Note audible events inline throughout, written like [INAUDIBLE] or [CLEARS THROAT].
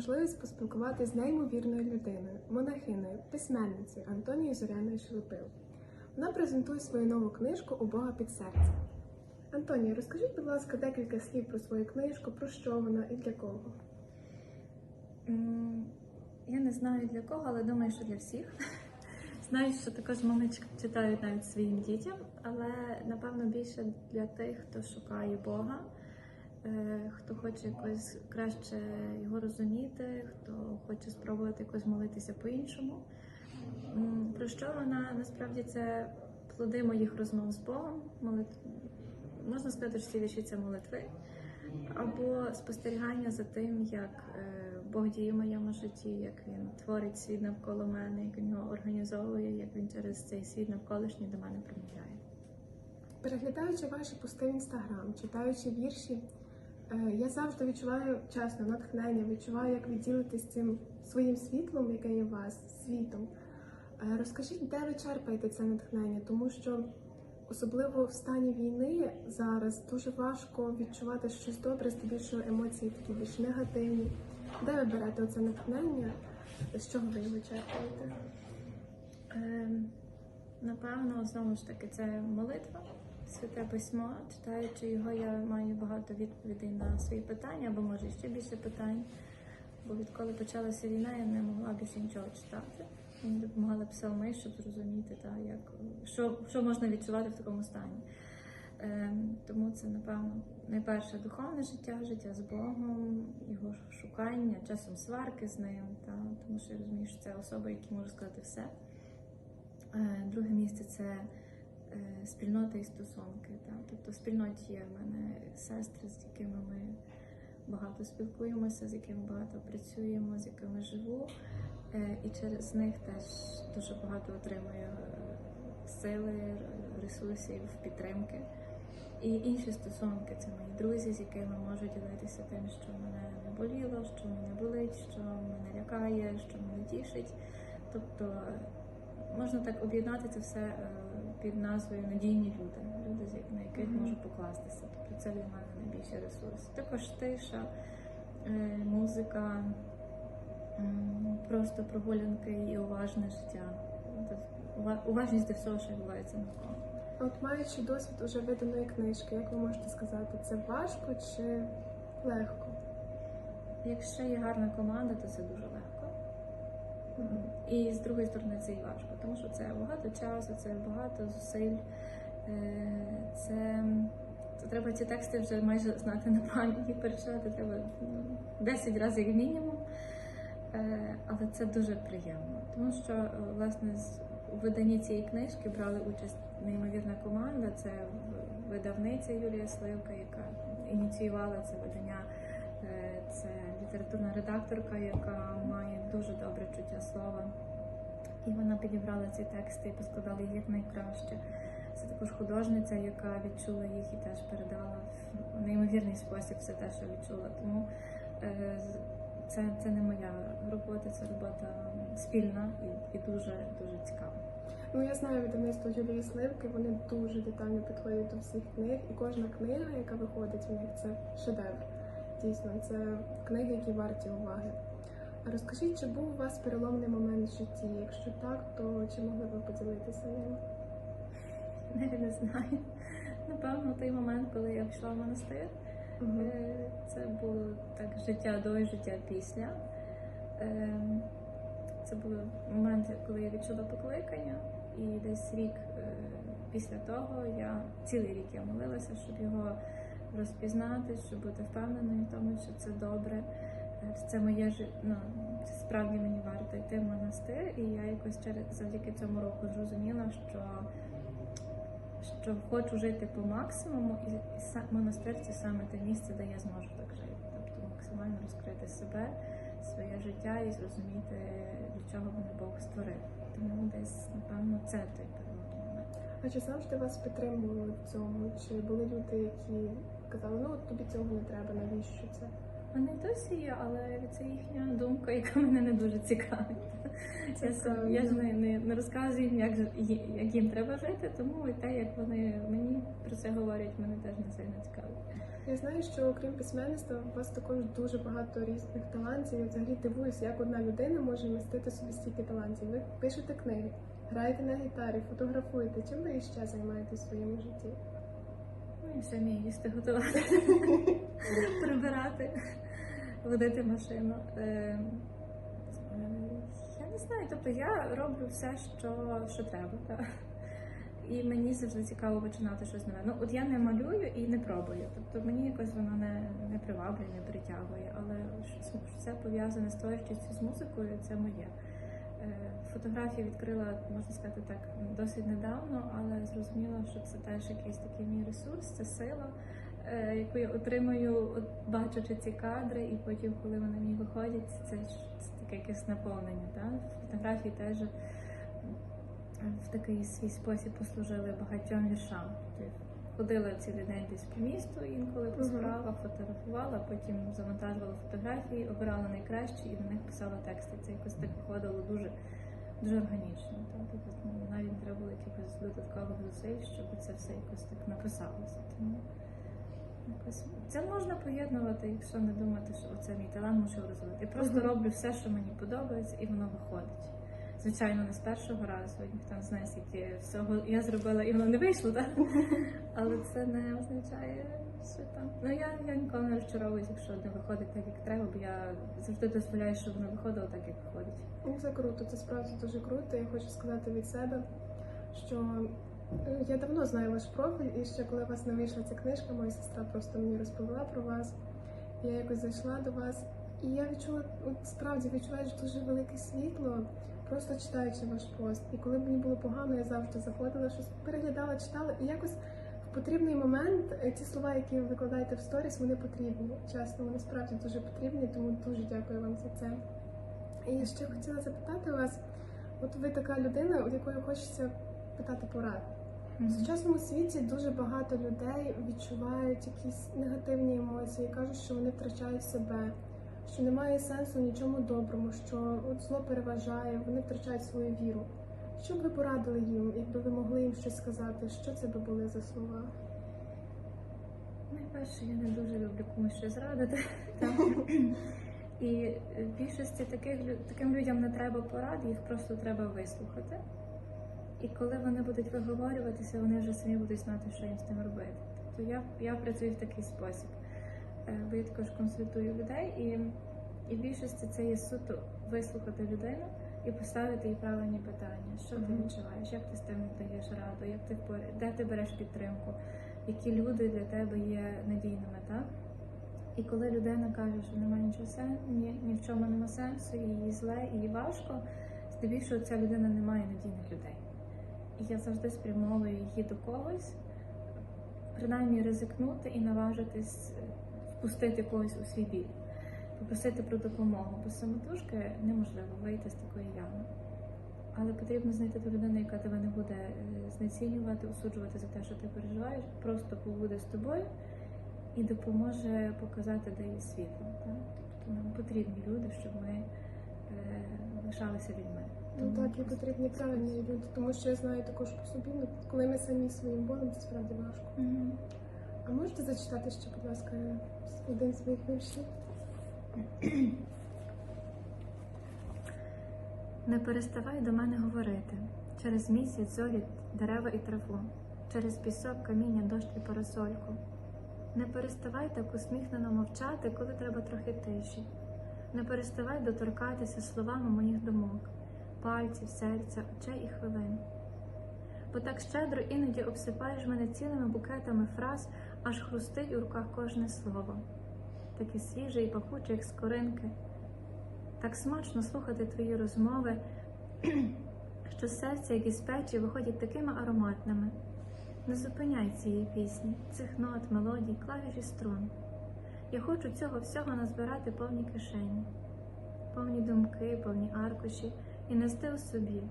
можливість поспілкуватися з неймовірною людиною, монахиною, письменницею Антонією Зоряною Шелепил. Вона презентує свою нову книжку У Бога під серцем. Антонія, розкажіть, будь ласка, декілька слів про свою книжку, про що вона і для кого. Я не знаю для кого, але думаю, що для всіх. [LAUGHS] Знаю, що також мами читають навіть своїм дітям, але напевно більше для тих, хто шукає Бога, хто хоче якось краще його розуміти, хто хоче спробувати якось молитися по-іншому. Про що вона насправді це плоди моїх розмов з Богом, молит... можна сказати, що ці вірші це молитви, або спостерігання за тим, як е, Бог діє в моєму житті, як він творить світ навколо мене, як він його організовує, як він через цей світ навколишній до мене промовляє. Переглядаючи ваші пости в інстаграм, читаючи вірші, е, я завжди відчуваю чесно натхнення, відчуваю, як ви цим своїм світлом, яке є у вас, світом. Е, Розкажіть, де ви черпаєте це натхнення, тому що особливо в стані війни зараз дуже важко відчувати щось добре, здебільшого емоції такі більш негативні. Де ви берете оце натхнення? З чого ви його черпаєте? Ем, Напевно, знову ж таки, це молитва, святе письмо. Читаючи його, я маю багато відповідей на свої питання, або може ще більше питань. Бо відколи почалася війна, я не могла більше нічого читати. Мені допомагали псалми, щоб зрозуміти, та, як, що, що можна відчувати в такому стані. Ем, тому це, напевно, найперше духовне життя, життя з Богом, його шукання, часом сварки з ним, та, тому що я розумію, що це особа, якій можу сказати все. Е, Друге місце це е, спільнота і стосунки. Та? Тобто в спільноті є в мене сестри, з якими ми багато спілкуємося, з якими багато працюємо, з якими живу. Е, І через них теж дуже багато отримую е, сили, ресурсів, підтримки. І інші стосунки це мої друзі, з якими можу ділитися тим, що мене не боліло, що мене болить, що мене лякає, що мене тішить. Тобто е, можна так об'єднати це все е, під назвою надійні люди, люди, на яких Мгм. можу покластися. Тобто це для мене найбільший ресурс. Також тиша, е, музика, просто прогулянки і уважне життя. Уважність до всього, що відбувається навколо. От маючи досвід уже виданої книжки, як ви можете сказати, це важко чи легко? Якщо є гарна команда, то це дуже легко. І з другої сторони це і важко, тому що це багато часу, це багато зусиль. Е, Це, це треба ці тексти вже майже знати на пам'ять і перечитати треба ну, 10 разів як мінімум. Е, Але це дуже приємно, тому що е, власне у виданні цієї книжки брали участь неймовірна команда. Це видавниця Юлія Сливка, яка ініціювала це видання. Це літературна редакторка, яка має дуже добре чуття слова. І вона підібрала ці тексти і поскладала їх найкраще. Це також художниця, яка відчула їх і теж передала в неймовірний спосіб все те, що відчула. Тому е, це, це не моя робота, це робота спільна і, і дуже дуже цікава. Ну я знаю видавництво Юлії Сливки, вони дуже детально підходять до всіх книг, і кожна книга, яка виходить у них, це шедевр. Дійсно, це книги, які варті уваги. Розкажіть, чи був у вас переломний момент в житті? Якщо так, то чи могли б ви поділитися ним? Навіть не знаю. Напевно, той момент, коли я пішла в монастир. Е, Це було так життя до і життя після. Ем, Це був момент, коли я відчула покликання, і десь рік е, після того я цілий рік я молилася, щоб його розпізнати, щоб бути впевненою в тому, що це добре. Е, Це моє ну, це справді мені варто йти в монастир, і я якось через завдяки цьому року зрозуміла, що що хочу жити по максимуму, і, і монастир це саме те місце, де я зможу так жити. Тобто максимально розкрити себе, своє життя і зрозуміти, для чого мене Бог створив. Тому десь, напевно, це той переломний момент. А чи завжди вас підтримували в цьому? Чи були люди, які казали, ну от тобі цього не треба, навіщо це? Вони досі є, але це їхня думка, яка мене не дуже цікавить. Це Я, ж не, не, не розказую їм, як, як їм треба жити, тому і те, як вони мені про це говорять, мене теж не сильно цікавить. Я знаю, що окрім письменництва, у вас також дуже багато різних талантів. Я взагалі дивуюся, як одна людина може вмістити собі стільки талантів. Ви пишете книги, граєте на гітарі, фотографуєте. Чим ви ще займаєтесь в своєму житті? Ну і самі їсти готувати, [LAUGHS] прибирати, водити машину. Е, Я не знаю, тобто я роблю все, що, що треба. Так. І мені завжди цікаво починати щось нове. Ну, от я не малюю і не пробую. Тобто мені якось воно не, не приваблює, не притягує. Але що це пов'язане з творчістю, з музикою, це моє. Е, Фотографії відкрила, можна сказати так, досить недавно, але зрозуміла, що це теж якийсь такий мій ресурс, це сила, е, яку я отримую, бачачи ці кадри, і потім, коли вони мені виходять, це, це таке якесь наповнення. Так? Фотографії теж в такий свій спосіб послужили багатьом віршам. Ходила цілий день десь по місту, інколи по справах, фотографувала, потім завантажувала фотографії, обирала найкращі і на них писала тексти. Це якось так виходило дуже, дуже органічно. Так? Тобто, навіть не треба було якихось додаткових зусиль, щоб це все якось так написалося. Тому якось це можна поєднувати, якщо не думати, що це мій талант мушу розвивати. Я просто роблю все, що мені подобається, і воно виходить. Звичайно, не з першого разу, ніхто не знає, скільки всього я зробила, і воно не вийшло, так? [LAUGHS] Але це не означає, що там. Ну я, я ніколи не розчаровуюсь, якщо не виходить так, як треба, бо я завжди дозволяю, щоб воно виходило так, як виходить. Ну, це круто, це справді дуже круто. Я хочу сказати від себе, що е, я давно знаю ваш профіль, і ще коли у вас не вийшла ця книжка, моя сестра просто мені розповіла про вас. Я якось зайшла до вас, і я відчула, от справді відчуваєш дуже велике світло, просто читаючи ваш пост. І коли мені було погано, я завжди заходила, щось переглядала, читала, і якось в потрібний момент е, ті слова, які ви викладаєте в сторіс, вони потрібні. Чесно, вони справді дуже потрібні, тому дуже дякую вам за це. І ще хотіла запитати вас, от ви така людина, у якої хочеться питати порад. В сучасному світі дуже багато людей відчувають якісь негативні емоції, кажуть, що вони втрачають себе, що немає сенсу в нічому доброму, що от зло переважає, вони втрачають свою віру. Що б ви порадили їм, якби ви могли їм щось сказати? Що це би були за слова? Найперше, я не дуже люблю комусь щось зрадити. І в більшості таких таким людям не треба порад, їх просто треба вислухати. І коли вони будуть виговорюватися, вони вже самі будуть знати, що їм з тим робити. Тобто я, я працюю в такий спосіб. Бо я також консультую людей, і, і в більшості це є суто вислухати людину і поставити їй правильні питання. Що ти відчуваєш, як ти з тим даєш раду, як ти впор- де ти береш підтримку, які люди для тебе є надійними, так? І коли людина каже, що немає нічого сенсу, ні, ні в чому нема сенсу, їй зле, їй важко, здебільшого ця людина не має надійних людей. І я завжди спрямовую її до когось, принаймні ризикнути і наважитись впустити когось у свій біль, попросити про допомогу, бо самотужки неможливо вийти з такої ями. Але потрібно знайти ту людину, яка тебе не буде е, знецінювати, осуджувати за те, що ти переживаєш, просто побуде з тобою і допоможе показати, де є світло. Так? Тобто нам потрібні люди, щоб ми е, лишалися людьми. Ну Тому так, і потрібні правильні люди, тому що я знаю також по собі, ну, коли ми самі своїм болем, це справді важко. Мгм. А можете зачитати ще, будь ласка, один з своїх віршів? Не переставай до мене говорити через місяць, зорі, дерева і траву, через пісок, каміння, дощ і парасольку. Не переставай так усміхнено мовчати, коли треба трохи тиші. Не переставай доторкатися словами моїх думок, пальців, серця, очей і хвилин. Бо так щедро іноді обсипаєш мене цілими букетами фраз, аж хрустить у руках кожне слово, таке свіже і пахуче, як скоринки. Так смачно слухати твої розмови, [CLEARS THROAT] що серця, як із печі, виходять такими ароматними. Не зупиняй цієї пісні, цих нот, мелодій, клавіш і струн. Я хочу цього всього назбирати повні кишені, повні думки, повні аркуші і нести у собі,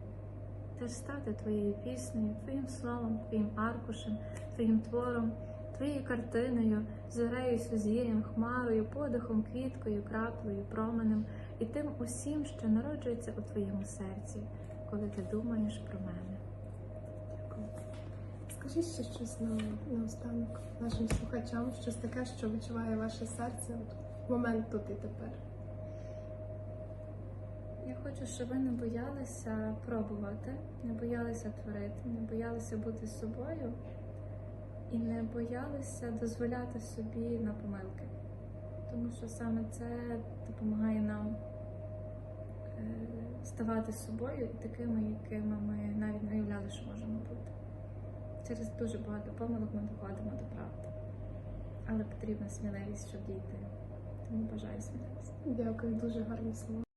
теж стати твоєю піснею, твоїм словом, твоїм аркушем, твоїм твором, твоєю картиною, зорею, сузір'ям, хмарою, подихом, квіткою, краплею, променем і тим усім, що народжується у твоєму серці, коли ти думаєш про мене. Дякую. Скажіть ще щось на, наостанок нашим слухачам, щось таке, що відчуває ваше серце в момент тут і тепер. Я хочу, щоб ви не боялися пробувати, не боялися творити, не боялися бути собою і не боялися дозволяти собі на помилки. Тому що саме це допомагає нам е, ставати собою такими, якими ми навіть не уявляли, що можемо бути. Через дуже багато помилок ми доходимо до правди. Але потрібна сміливість, щоб дійти. Тому бажаю сміливості. Дякую, дуже гарне слово.